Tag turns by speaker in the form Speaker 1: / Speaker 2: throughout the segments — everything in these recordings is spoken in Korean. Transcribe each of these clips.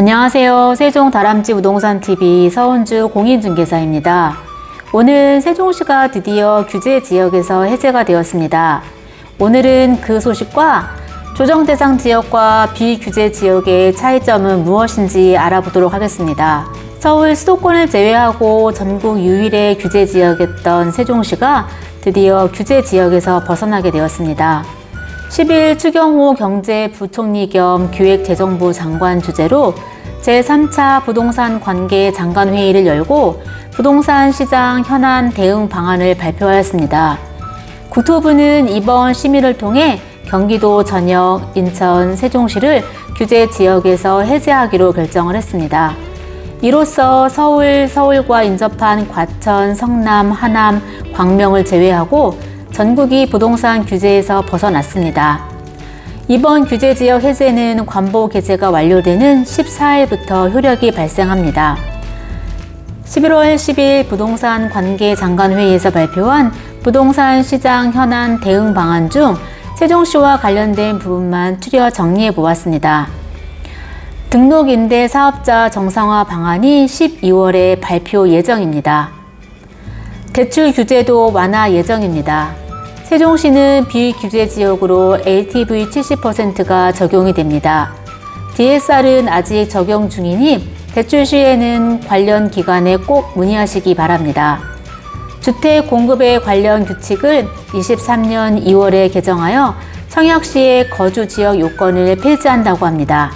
Speaker 1: 안녕하세요. 세종 다람쥐 부동산 TV 서은주 공인중개사입니다. 오늘 세종시가 드디어 규제 지역에서 해제가 되었습니다. 오늘은 그 소식과 조정 대상 지역과 비규제 지역의 차이점은 무엇인지 알아보도록 하겠습니다. 서울 수도권을 제외하고 전국 유일의 규제 지역이었던 세종시가 드디어 규제 지역에서 벗어나게 되었습니다. 10일 추경호 경제부총리 겸 기획재정부 장관 주재로 제3차 부동산 관계 장관 회의를 열고 부동산 시장 현안 대응 방안을 발표하였습니다. 국토부는 이번 심의를 통해 경기도 전역, 인천, 세종시를 규제 지역에서 해제하기로 결정을 했습니다. 이로써 서울, 서울과 인접한 과천, 성남, 하남, 광명을 제외하고 전국이 부동산 규제에서 벗어났습니다. 이번 규제 지역 해제는 관보 개제가 완료되는 14일부터 효력이 발생합니다. 11월 10일 부동산 관계 장관 회의에서 발표한 부동산 시장 현안 대응 방안 중 세종시와 관련된 부분만 추려 정리해 보았습니다. 등록 임대 사업자 정상화 방안이 12월에 발표 예정입니다. 대출 규제도 완화 예정입니다. 세종시는 비규제 지역으로 LTV 70%가 적용이 됩니다. DSR은 아직 적용 중이니 대출 시에는 관련 기관에 꼭 문의하시기 바랍니다. 주택 공급에 관련 규칙을 23년 2월에 개정하여 청약시의 거주 지역 요건을 폐지한다고 합니다.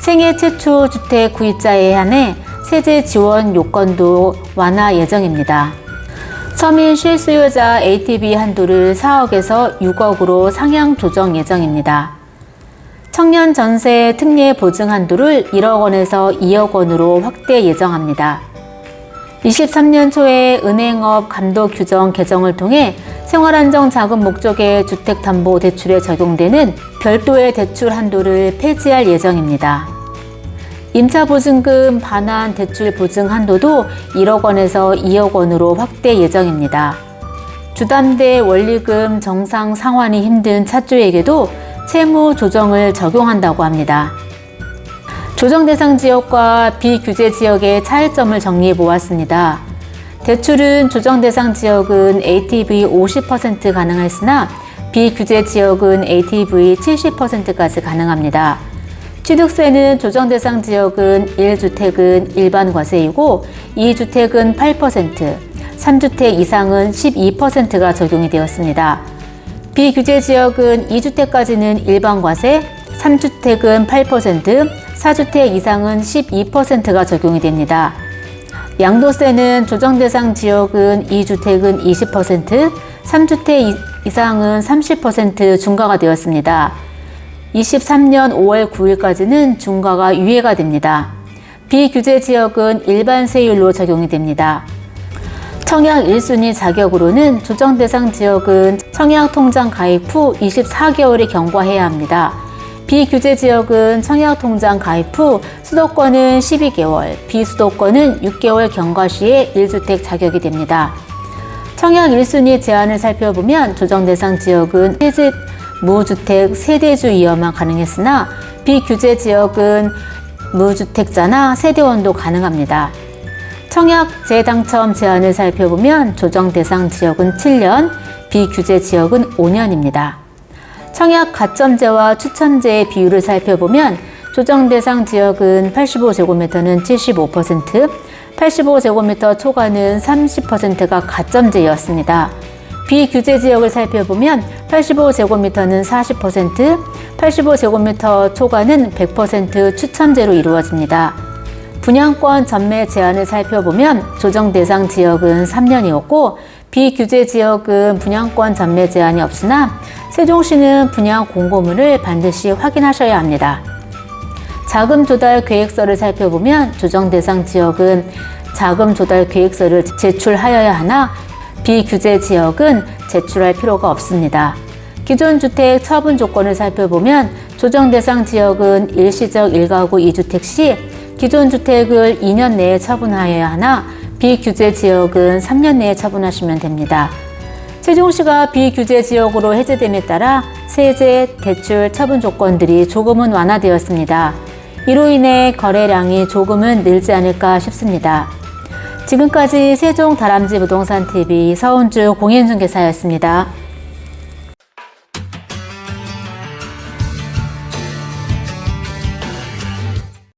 Speaker 1: 생애 최초 주택 구입자에 한해 세제 지원 요건도 완화 예정입니다. 서민 실수요자 ATV 한도를 4억에서 6억으로 상향 조정 예정입니다. 청년 전세 특례 보증 한도를 1억 원에서 2억 원으로 확대 예정합니다. 23년 초에 은행업 감독 규정 개정을 통해 생활안정 자금 목적의 주택담보대출에 적용되는 별도의 대출 한도를 폐지할 예정입니다. 임차보증금 반환 대출 보증 한도도 1억 원에서 2억 원으로 확대 예정입니다. 주담대 원리금 정상 상환이 힘든 차주에게도 채무 조정을 적용한다고 합니다. 조정 대상 지역과 비규제 지역의 차이점을 정리해 보았습니다. 대출은 조정 대상 지역은 ATV 50% 가능했으나 비규제 지역은 ATV 70%까지 가능합니다. 취득세는 조정 대상 지역은 1주택은 일반 과세이고 2주택은 8%, 3주택 이상은 12%가 적용이 되었습니다. 비규제 지역은 2주택까지는 일반 과세, 3주택은 8%, 4주택 이상은 12%가 적용이 됩니다. 양도세는 조정 대상 지역은 2주택은 20%, 3주택 이상은 30% 중과가 되었습니다. 23년 5월 9일까지는 중과가 유예가 됩니다. 비규제 지역은 일반 세율로 적용이 됩니다. 청약 1순위 자격으로는 조정 대상 지역은 청약 통장 가입 후 24개월이 경과해야 합니다. 비규제 지역은 청약 통장 가입 후 수도권은 12개월, 비수도권은 6개월 경과 시에 1주택 자격이 됩니다. 청약 1순위 제한을 살펴보면 조정 대상 지역은 세집 무주택 세대주 이어만 가능했으나 비규제 지역은 무주택자나 세대원도 가능합니다. 청약 재당첨 제한을 살펴보면 조정 대상 지역은 7년, 비규제 지역은 5년입니다. 청약 가점제와 추첨제의 비율을 살펴보면 조정 대상 지역은 85제곱미터는 75%, 85제곱미터 초과는 30%가 가점제였습니다. 비규제 지역을 살펴보면 85제곱미터는 40%, 85제곱미터 초과는 100% 추첨제로 이루어집니다. 분양권 전매 제한을 살펴보면 조정 대상 지역은 3년이었고 비규제 지역은 분양권 전매 제한이 없으나 세종시는 분양 공고문을 반드시 확인하셔야 합니다. 자금 조달 계획서를 살펴보면 조정 대상 지역은 자금 조달 계획서를 제출하여야 하나 비규제 지역은 제출할 필요가 없습니다. 기존 주택 처분 조건을 살펴보면 조정 대상 지역은 일시적 1가구 2주택 시 기존 주택을 2년 내에 처분하여야 하나 비규제 지역은 3년 내에 처분하시면 됩니다. 세종시가 비규제 지역으로 해제됨에 따라 세제, 대출, 처분 조건들이 조금은 완화되었습니다. 이로 인해 거래량이 조금은 늘지 않을까 싶습니다. 지금까지 세종 다람쥐 부동산 TV 서은주 공인중개사였습니다.